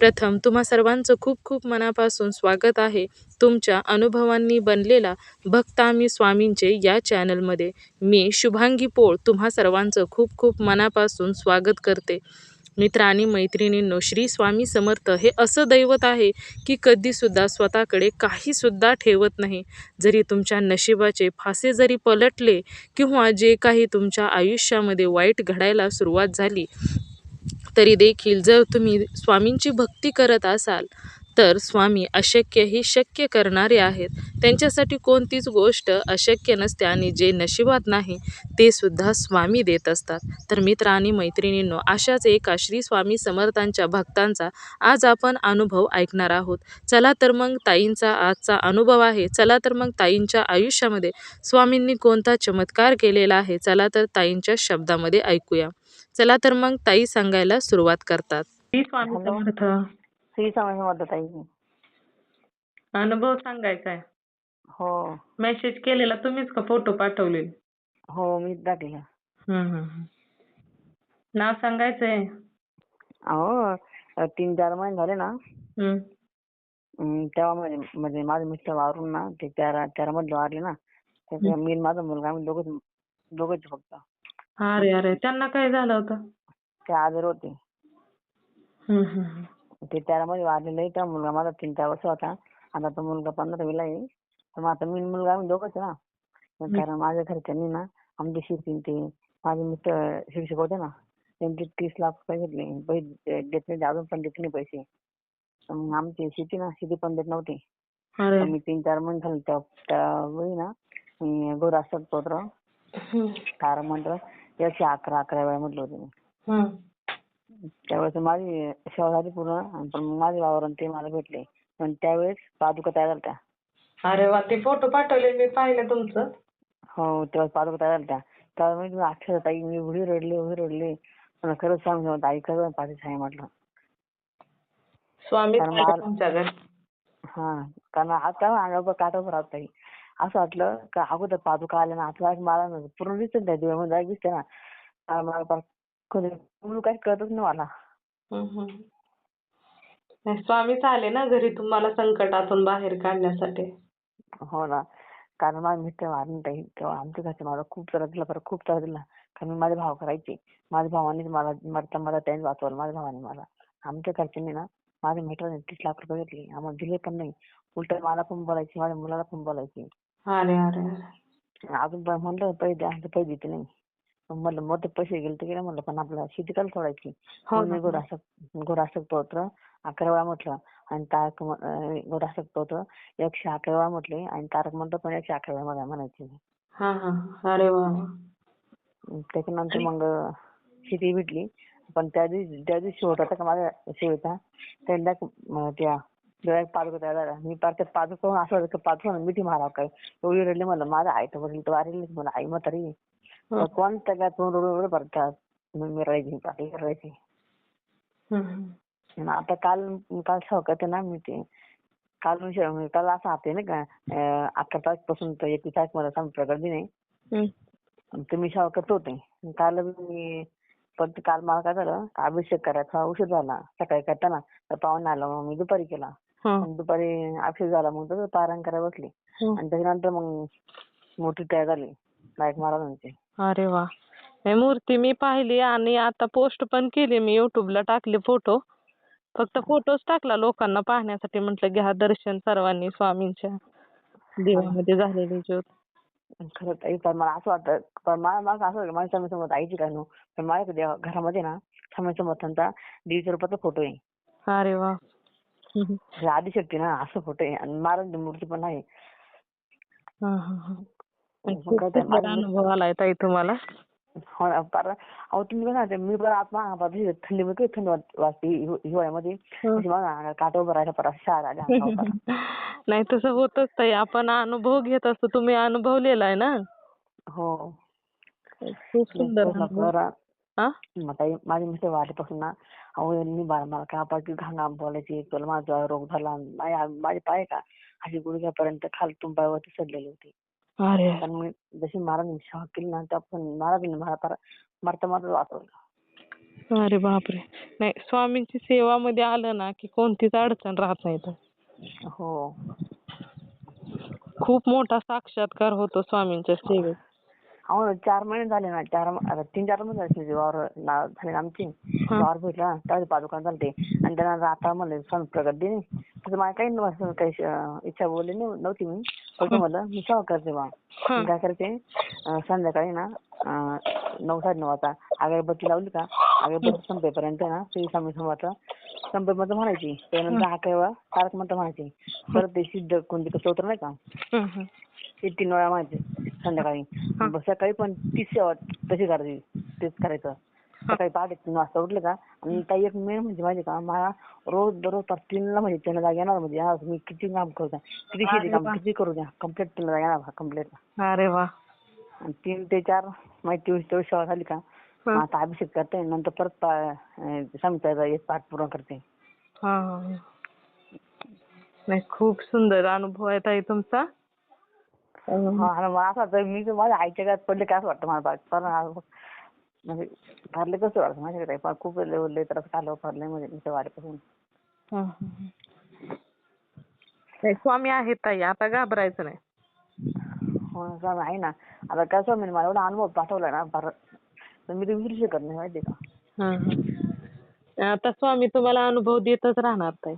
प्रथम तुम्हा सर्वांचं खूप खूप मनापासून स्वागत आहे तुमच्या अनुभवांनी बनलेला भक्त आम्ही स्वामींचे या चॅनलमध्ये. मी शुभांगी पोळ तुम्हा सर्वांचं खूप खूप मनापासून स्वागत करते. मित्र आणि मैत्रिणींनो श्री स्वामी समर्थ हे असं दैवत आहे की कधीसुद्धा स्वतःकडे काहीसुद्धा ठेवत नाही. जरी तुमच्या नशिबाचे फासे जरी पलटले किंवा जे काही तुमच्या आयुष्यामध्ये वाईट घडायला सुरुवात झाली तरी देखील जर तुम्ही स्वामींची भक्ती करत असाल तर स्वामी अशक्य ही शक्य करणारे आहेत. त्यांच्यासाठी कोणतीच गोष्ट अशक्य नसते आणि जे नशिबात नाही ते सुद्धा स्वामी देत असतात. तर मित्र आणि मैत्रिणींनो अशाच एका श्री स्वामी समर्थांच्या भक्तांचा आज आपण अनुभव ऐकणार आहोत. चला तर मग ताईंचा आजचा अनुभव आहे. चला तर मग ताईंच्या आयुष्यामध्ये स्वामींनी कोणता चमत्कार केलेला आहे? चला तर ताईंच्या शब्दामध्ये ऐकूया. चला तर मग ताई सांगायला सुरुवात करतात. श्री स्वामी. समर्थ. श्री स्वामी समर्थ ताई. अनुभव सांगायचा आहे हो. मेसेज केलेला तुम्हीच का फोटो पाठवले? हो मीच टाकलं नाव सांगायचंय? अहो तीन चार महिने झाले ना. तेव्हा म्हणजे म्हणजे माझे मिस्टर वारून ना ते तेरा मध्ये वारले ना. त्याच्या मी आणि माझा मुलगा आम्ही दोघच दोघच फक्त. अरे अरे त्यांना काय झालं होतं? ते आजारी होते. हम्म, हम्म. ते तेरा मध्ये वारलेले तेव्हा मुलगा माझा तीन चार वर्ष होता. आता तो मुलगा पंधरावीला आहे. तर मग आता मी आणि मुलगा आम्ही दोघच आहे ना. मग कारण माझ्या घरच्यांनी ना आमची आणि ते माझे मिस्टर शिक्षक होते ना त्यांचे तीस लाख रुपये घेतले. पैसे देत नाही अजून पण देत नाही पैसे. तर मग आमची शेती ना शेती पण देत नव्हती. अरे. तर मी तीन चार महिने झाले त्या त्यावेळी ना मी गोरासत पत्र हम्म. तारा एकशे अकरा अकरा वेळा म्हटलं होतं मी. त्यावेळेस माझी सेवा झाली पूर्ण आणि पण माझे वावर ते मला भेटले. पण त्यावेळेस पादुका तयार झाल्या अरे वा ते फोटो पाठवले मी पाहिलं तुमचं. हो त्यावेळेस पादुका तयार झाल्या त्यावेळेस मी अक्षर ताई मी एवढी रडले एवढी रडले. मला खरंच सांगू आई खरं पाठीच आहे म्हटलं. स्वामी कारण हा कारण आता अंगावर काटावर राहत ताई असं वाटलं का अगोदर पादुका आल्या ना आता मला ना पूर्ण दिसत त्या दिव्यामध्ये दिसते ना. मला काही कळतच नाही मला. हम्म, हम्म. नाही, स्वामीच आले ना घरी तुम्हाला संकटातून बाहेर काढण्यासाठी. हो ना. कारण माझा मित्र ताई तेव्हा आमच्या घरचे मला खूप त्रास दिला बरं खूप त्रास दिला. कारण माझे भाव करायचे. माझ्या भावाने मला मरता मला त्यांनी वाचवलं माझ्या भावाने मला. आमच्या घरच्यांनी ना माझ्या मित्राने तीस लाख रुपये घेतले. आम्हाला दिले पण नाही. उलट मला पण बोलायचे माझ्या मुलाला पण बोलायचे. अरे अरे अजून पण म्हणलं द्या तर पैसे देते नाही. म्हणलं मोठे पैसे गेले तर गेले म्हणलं पण आपल्याला शेती काल सोडायची. हो ना. मी गोरासक गोरासक स्तोत्र अकरा वेळा म्हटलं आणि तारक म- अं, गोरासक एकशे अकरा वेळा म्हटले आणि तारक मंत्र पण एकशे अकरा वेळा मला म्हणायचे. हा हा अरे वा. वा. त्याच्यानंतर मग शेती भेटली. पण त्या दिवशी त्या दिवशी शेवट होता का माझ्या शेवटचा? त्यांना त्या डोळ्यात पादुका तयार झाला मी पार पादुका पाहून असं पादुका मिठी मारावं काय? एवढी रडली म्हणलं माझा आई तर वडील तर वारेल मला आई. तर कोण त्या तोंड रडून रडून भरतात मग मी रडायची पाठी रडायची. आता काल काल सकाळचं ना मी ते. काल काल असं आहे ना का अकरा तारखे पासून तर एकवीस तारीख मला सांग आहे हम्म. तर मी सेवा करत होते काल मी पण ते काल मला काय झालं अभिषेक करायचा उशीर झाला सकाळी करताना. तर पाहुणे आला मग मी दुपारी केला. मग दुपारी अभिषेक झाला मग तसं पारायण करायला बसले. हम्म. आणि त्याच्यानंतर मग मोठी तयार झाली नायक महाराजांची अरे वा. हे मूर्ती मी पाहिली आणि आता पोस्ट पण केली मी युट्यूबला टाकले फोटो फक्त फोटोच टाकला लोकांना पाहण्यासाठी म्हटलं घ्या दर्शन सर्वांनी स्वामींच्या देवामध्ये झालेली ज्योत. खरंच आई पण मला असं वाटतं पण मला मला असं वाटतं माझ्या स्वामी समोर आईची काय पण माझ्या घरामध्ये ना स्वामी समर्थांचा दीडशे रुपयाचा फोटो आहे. अरे वा. हे आदिशक्ती ना असं फोटो आहे. आणि महाराजांची मूर्ती पण आहे. माझ्या अनुभव आलाय ताई तुम्हाला. हो ना अहो तुम्ही बघा ना, मी बरं आत्मा अंगावर थंडीमध्ये थंडी वाट- वाजते हिव- हिवाळ्यामध्ये. अशी बघा अंगावर काटा उभं राहिला परत शाळा आल्या अंगावर. नाही तसं होतच ताई. आपण अनुभव घेत असतो तुम्ही अनुभवलेला आहे ना? हो. खूप सुंदर अनुभव. हा? मग ताई माझी मिस्टर वाढल्यापासून ना अहो यांनी मला काय पाठी घाणा बोलायची तुला माझा रोग झाला माझे पाय का? अशी गुडघ्यापर्यंत खालतून पायावरती सडलेली होती. अरे! जशी महाराजांनी सेवा केली ना त्यापासून महाराजांनी मला मरता मरता वाचवलं. अरे बापरे! नाही स्वामींची सेवामध्ये आलं ना की कोणतीच अडचण राहत नाही तर. हो. खूप मोठा साक्षात्कार होतो स्वामींच्या सेवेत. ना चार महिने झाले ना चार तीन चार महिने झाले वावर झाले आमचे. हा. वावर भेटला त्यावेळी पादुका झालते. आणि त्यांना आता म्हणले स्वामी प्रगट दिली तर मला काही काही इच्छा बोलली नव्ह- नव्हती मी. फक्त म्हणलं मी सेवा करते बा हा. काय करते संध्याकाळी ना नऊ साडे नऊ वाजता अगरबत्ती लावली का अगरबत्ती संपेपर्यंत ना श्री स्वामी समर्थ संपेपर्यंत म्हणायची. त्यानंतर अकरा वेळा तारक मंत्र म्हणायची. परत ते सिद्ध कोणते स्तोत्र नाही का? हं, हं. ते तीन वेळा म्हणायचे. संध्याकाळी. सकाळी पण तीच सेवा तशी करायची तेच करायचं. सकाळी पहाटे तीन वाजता उठले का आणि काही एक मेन म्हणजे माहिती का मला रोज दररोज पाच तीनला म्हणजे त्यांना जाग येणार म्हणजे आज मी किती काम करू द्या. किती शेती काम. किती करू द्या. कंप्लीट त्यांना जाग येणार कंप्लीट अरे वा. आणि तीन ते चार माहिती तेवीस तेवीस सेवा झाली का आता अभिषेक करते नंतर परत स्वामीचा एक पाठ पूर्ण करते. नाही खूप सुंदर अनुभव आहे ताई तुमचा. आणि मला असं वाटतं मी माझ्या आईच्या घरात पडले काय असं वाटतं मला म्हणजे फारले कसं वाटतं माझ्याकडे? पण खूप लय लय त्रास काढलं फारले म्हणजे मी वाढीपासून. नाही स्वामी आहेत ताई आता घाबरायचं नाही. हो ना, स्वामी आहे ना. आता काय स्वामी मला एवढा अनुभव पाठवला ना फार. तर मी ते विसरू शकत नाही माहिती का? हं. आता स्वामी तुम्हाला अनुभव देतच राहणार ताई.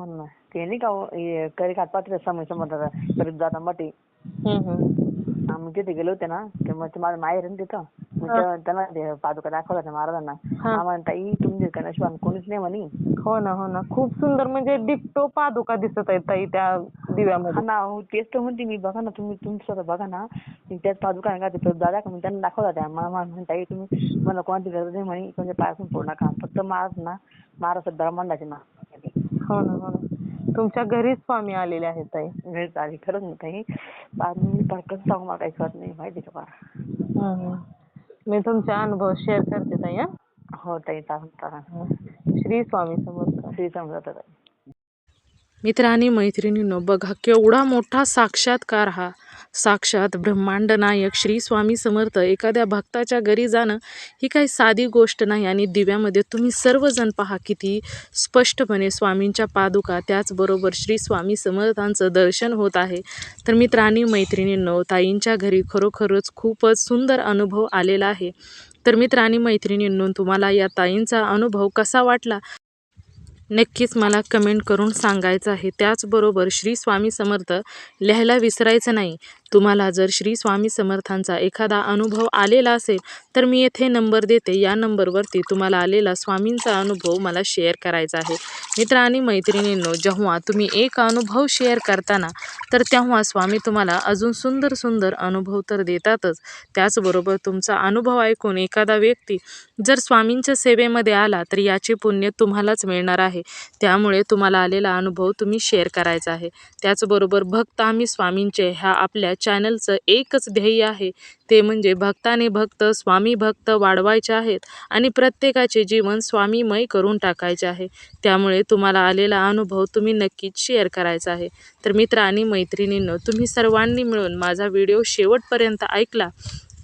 हो ना. ते नाही का हो, हे करी खात पात्र समय समोर करीत जाता मटी. हं, हं. आम्ही तिथे गेले होते ना ते मग ते माझं माहेर आहे ना तिथं. मग तेव्हा त्यांना ते पादुका दाखवल्या त्या महाराजांना. आम्हाला ताई गणेशवान कोणीच नाही म्हणे. हो ना हो ना. खूप सुंदर म्हणजे डिक्टो पादुका दिसत आहेत ताई त्या दिव्यामध्ये. ना हो तेच तर म्हणते मी. बघा ना तुम्ही तुमचं स्वतः बघा ना. त्याच पादुका का दादा का त्यांना दाखवला त्या मला तुम्ही मला कोणाची गरज नाही म्हणे. कोणत्या पायातून पडू नका. फक्त महाराज ना महाराज ब्रह्मांडाचे ना. हो ना हो ना. तुमच्या घरीच स्वामी आलेले आहेत ताई. घरीच आली. खरंच नाही ताई. मी कसं सांगू मला काही कळत नाही माहिती का. मी तुमचे अनुभव शेअर करते ताई हं. हो ताई चालेल चालेल. श्री स्वामी समर्थ. श्री समजत ताई. मित्र आणि मैत्रिणींनो बघा केवढा मोठा साक्षात्कार हा. साक्षात ब्रह्मांड नायक श्री स्वामी समर्थ एखाद्या भक्ताच्या घरी जाणं ही काही साधी गोष्ट नाही आणि दिव्यामध्ये तुम्ही सर्वजण पहा किती स्पष्टपणे स्वामींच्या पादुका त्याचबरोबर श्री स्वामी समर्थांचं दर्शन होत आहे. तर मित्रांनी मैत्रिणींनो ताईंच्या घरी खरोखरच खूपच सुंदर अनुभव आलेला आहे. तर मित्रांनी मैत्रिणींनो तुम्हाला या ताईंचा अनुभव कसा वाटला? नक्कीच मला कमेंट करून सांगायचं आहे. त्याचबरोबर श्री स्वामी समर्थ लिहायला विसरायचं नाही. तुम्हाला जर श्री स्वामी समर्थांचा एखादा अनुभव आलेला असेल तर मी येथे नंबर देते. या नंबरवरती तुम्हाला आलेला स्वामींचा अनुभव मला शेअर करायचा आहे. मित्र आणि मैत्रिणींनो जेव्हा तुम्ही एक अनुभव शेअर करताना तर तेव्हा स्वामी तुम्हाला अजून सुंदर सुंदर अनुभव तर देतातच. त्याचबरोबर तुमचा अनुभव ऐकून एखादा व्यक्ती जर स्वामींच्या सेवेमध्ये आला तर याचे पुण्य तुम्हालाच मिळणार आहे. त्यामुळे तुम्हाला आलेला अनुभव तुम्ही शेअर करायचा आहे. त्याचबरोबर भक्त आम्ही स्वामींचे ह्या आपल्या चॅनलचं एकच ध्येय आहे. ते म्हणजे भक्ताने भक्त स्वामी भक्त वाढवायचे आहेत आणि प्रत्येकाचे जीवन स्वामीमय करून टाकायचे आहे. त्यामुळे तुम्हाला आलेला अनुभव तुम्ही नक्कीच शेअर करायचा आहे. तर मित्र आणि मैत्रिणींनो तुम्ही सर्वांनी मिळून माझा व्हिडिओ शेवटपर्यंत ऐकला.